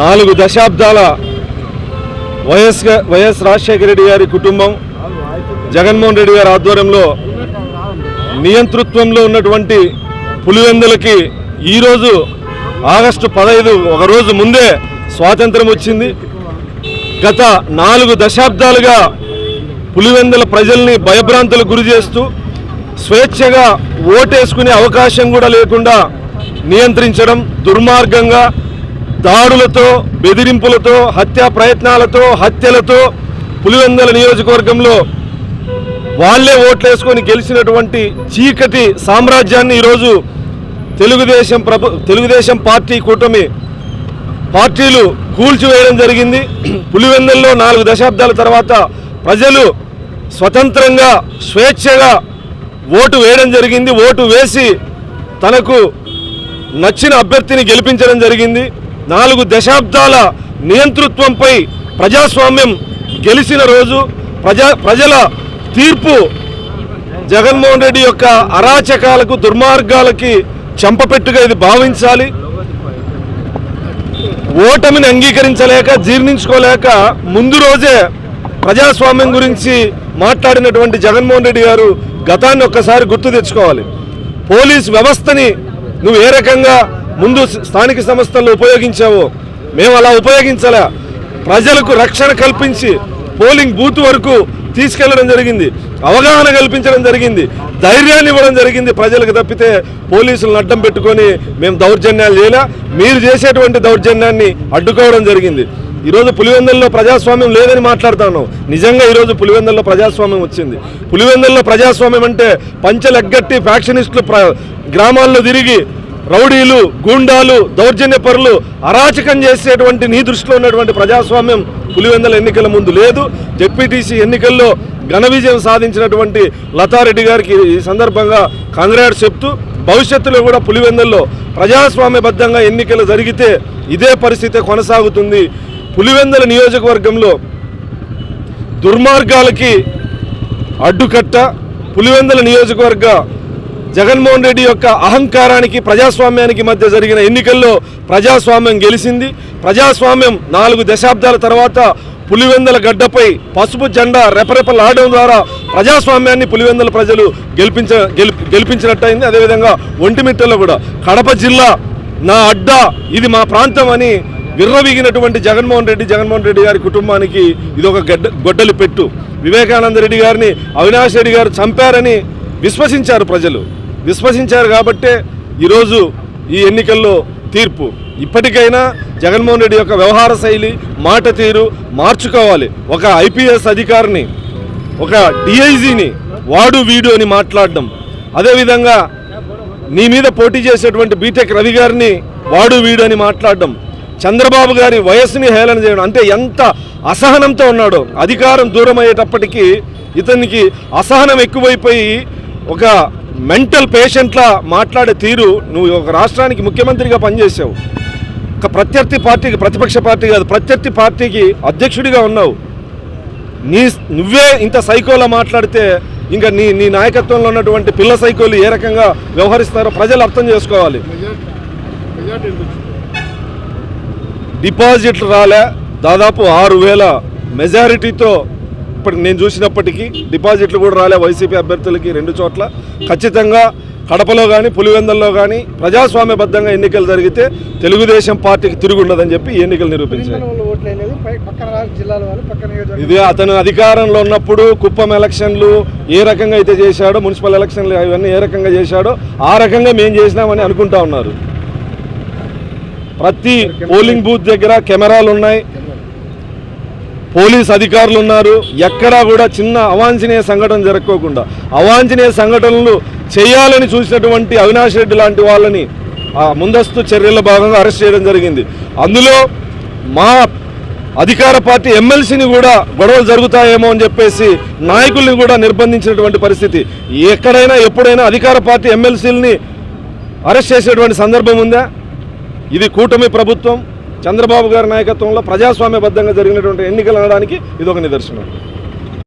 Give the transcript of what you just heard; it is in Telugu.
నాలుగు దశాబ్దాల వైఎస్ వైఎస్ రాజశేఖర రెడ్డి గారి కుటుంబం జగన్మోహన్ రెడ్డి గారి ఆధ్వర్యంలో నియంతృత్వంలో ఉన్నటువంటి పులివెందులకి ఈరోజు ఆగస్టు పదహైదు ఒక రోజు ముందే స్వాతంత్రం వచ్చింది. గత నాలుగు దశాబ్దాలుగా పులివెందుల ప్రజల్ని భయభ్రాంతులకు గురి చేస్తూ స్వేచ్ఛగా ఓటేసుకునే అవకాశం కూడా లేకుండా నియంత్రించడం దుర్మార్గంగా దాడులతో బెదిరింపులతో హత్యా ప్రయత్నాలతో హత్యలతో పులివెందల నియోజకవర్గంలో వాళ్ళే ఓట్లేసుకొని గెలిచినటువంటి చీకటి సామ్రాజ్యాన్ని ఈరోజు తెలుగుదేశం ప్రభు తెలుగుదేశం పార్టీ కూటమి పార్టీలు కూల్చివేయడం జరిగింది. పులివెందుల్లో నాలుగు దశాబ్దాల తర్వాత ప్రజలు స్వతంత్రంగా స్వేచ్ఛగా ఓటు వేయడం జరిగింది. ఓటు వేసి తనకు నచ్చిన అభ్యర్థిని గెలిపించడం జరిగింది. నాలుగు దశాబ్దాల నియంతృత్వంపై ప్రజాస్వామ్యం గెలిచిన రోజు ప్రజా ప్రజల తీర్పు జగన్మోహన్ రెడ్డి యొక్క అరాచకాలకు దుర్మార్గాలకి చెంపపెట్టుగా ఇది భావించాలి. ఓటమిని అంగీకరించలేక జీర్ణించుకోలేక ముందు రోజే ప్రజాస్వామ్యం గురించి మాట్లాడినటువంటి జగన్మోహన్ రెడ్డి గారు గతాన్ని ఒక్కసారి గుర్తు తెచ్చుకోవాలి. పోలీస్ వ్యవస్థని నువ్వు ఏ రకంగా ముందు స్థానిక సంస్థలు ఉపయోగించావో మేము అలా ఉపయోగించలే. ప్రజలకు రక్షణ కల్పించి పోలింగ్ బూత్ వరకు తీసుకెళ్ళడం జరిగింది. అవగాహన కల్పించడం జరిగింది. ధైర్యాన్ని ఇవ్వడం జరిగింది ప్రజలకు తప్పితే పోలీసులను అడ్డం పెట్టుకొని మేము దౌర్జన్యాలు చేయలే. మీరు చేసేటువంటి దౌర్జన్యాన్ని అడ్డుకోవడం జరిగింది. ఈరోజు పులివెందుల్లో ప్రజాస్వామ్యం లేదని మాట్లాడుతాను నిజంగా ఈరోజు పులివెందుల్లో ప్రజాస్వామ్యం వచ్చింది. పులివెందుల్లో ప్రజాస్వామ్యం అంటే పంచలెగ్గట్టి ఫ్యాక్షనిస్టులు ప్ర గ్రామాల్లో తిరిగి రౌడీలు గూండాలు దౌర్జన్యపరులు అరాచకం చేసేటువంటి నీ దృష్టిలో ఉన్నటువంటి ప్రజాస్వామ్యం పులివెందల ఎన్నికల ముందు లేదు. జెడ్పీటీసీ ఎన్నికల్లో ఘన విజయం సాధించినటువంటి లతారెడ్డి గారికి ఈ సందర్భంగా కాంగ్రెస్ చెప్తూ భవిష్యత్తులో కూడా పులివెందుల్లో ప్రజాస్వామ్యబద్ధంగా ఎన్నికలు జరిగితే ఇదే పరిస్థితి కొనసాగుతుంది. పులివెందల నియోజకవర్గంలో దుర్మార్గాలకి అడ్డుకట్ట పులివెందల నియోజకవర్గ జగన్మోహన్ రెడ్డి యొక్క అహంకారానికి ప్రజాస్వామ్యానికి మధ్య జరిగిన ఎన్నికల్లో ప్రజాస్వామ్యం గెలిచింది. ప్రజాస్వామ్యం నాలుగు దశాబ్దాల తర్వాత పులివెందుల గడ్డపై పసుపు జెండా రెపరెపలాడడం ద్వారా ప్రజాస్వామ్యాన్ని పులివెందల ప్రజలు గెలిపించ గెలిపించినట్టయింది. అదేవిధంగా ఒంటిమిట్టలో కూడా కడప జిల్లా నా అడ్డా ఇది మా ప్రాంతం అని విర్రవీగినటువంటి జగన్మోహన్ రెడ్డి జగన్మోహన్ రెడ్డి గారి కుటుంబానికి ఇది ఒక గడ్డ గొడ్డలి పెట్టు. వివేకానంద రెడ్డి గారిని అవినాష్ రెడ్డి గారు చంపారని విశ్వసించారు ప్రజలు. విశ్వసించారు కాబట్టే ఈరోజు ఈ ఎన్నికల్లో తీర్పు. ఇప్పటికైనా జగన్మోహన్ రెడ్డి యొక్క వ్యవహార శైలి మాట తీరు మార్చుకోవాలి. ఒక ఐపీఎస్ అధికారిని ఒక డిఐజీని వాడు వీడు అని మాట్లాడడం. అదేవిధంగా నీ మీద పోటీ చేసేటువంటి బీటెక్ రవి గారిని వాడు వీడు అని మాట్లాడడం. చంద్రబాబు గారి వయస్సుని హేళన చేయడం. అంటే ఎంత అసహనంతో ఉన్నాడో అధికారం దూరం అయ్యేటప్పటికీ ఇతనికి అసహనం ఎక్కువైపోయి ఒక మెంటల్ పేషెంట్లా మాట్లాడే తీరు నువ్వు ఒక రాష్ట్రానికి ముఖ్యమంత్రిగా పనిచేసావు. ఒక ప్రత్యర్థి పార్టీకి ప్రతిపక్ష పార్టీ కాదు ప్రత్యర్థి పార్టీకి అధ్యక్షుడిగా ఉన్నావు. నీ నువ్వే ఇంత సైకోలా మాట్లాడితే ఇంకా నీ నీ నాయకత్వంలో ఉన్నటువంటి పిల్ల సైకోలు ఏ రకంగా వ్యవహరిస్తారో ప్రజలు అర్థం చేసుకోవాలి. డిపాజిట్లు రాలే దాదాపు ఆరు వేల మెజారిటీతో ఇప్పుడు నేను చూసినప్పటికీ డిపాజిట్లు కూడా రాలే వైసీపీ అభ్యర్థులకి రెండు చోట్ల. ఖచ్చితంగా కడపలో కానీ పులివెందల్లో కానీ ప్రజాస్వామ్యబద్ధంగా ఎన్నికలు జరిగితే తెలుగుదేశం పార్టీకి తిరుగుండదని చెప్పి ఎన్నికలు నియోజకవర్గం ఇది అతను అధికారంలో ఉన్నప్పుడు కుప్పం ఎలక్షన్లు ఏ రకంగా అయితే చేశాడో మున్సిపల్ ఎలక్షన్లు అవన్నీ ఏ రకంగా చేశాడో ఆ రకంగా మేము చేసినామని అనుకుంటా ఉన్నారు. ప్రతి పోలింగ్ బూత్ దగ్గర కెమెరాలు ఉన్నాయి పోలీస్ అధికారులు ఉన్నారు ఎక్కడా కూడా చిన్న అవాంఛనీయ సంఘటన జరగకోకుండా అవాంఛనీయ సంఘటనలు చేయాలని చూసినటువంటి అవినాష్ రెడ్డి లాంటి వాళ్ళని ఆ ముందస్తు చర్యల భాగంగా అరెస్ట్ చేయడం జరిగింది. అందులో మా అధికార పార్టీ ఎమ్మెల్సీని కూడా గొడవలు జరుగుతాయేమో అని చెప్పేసి నాయకుల్ని కూడా నిర్బంధించినటువంటి పరిస్థితి. ఎక్కడైనా ఎప్పుడైనా అధికార పార్టీ ఎమ్మెల్సీలని అరెస్ట్ చేసేటువంటి సందర్భం ఉందా? ఇది కూటమి ప్రభుత్వం చంద్రబాబు గారి నాయకత్వంలో ప్రజాస్వామ్యబద్ధంగా జరిగినటువంటి ఎన్నికలు అనడానికి ఇది ఒక నిదర్శనం.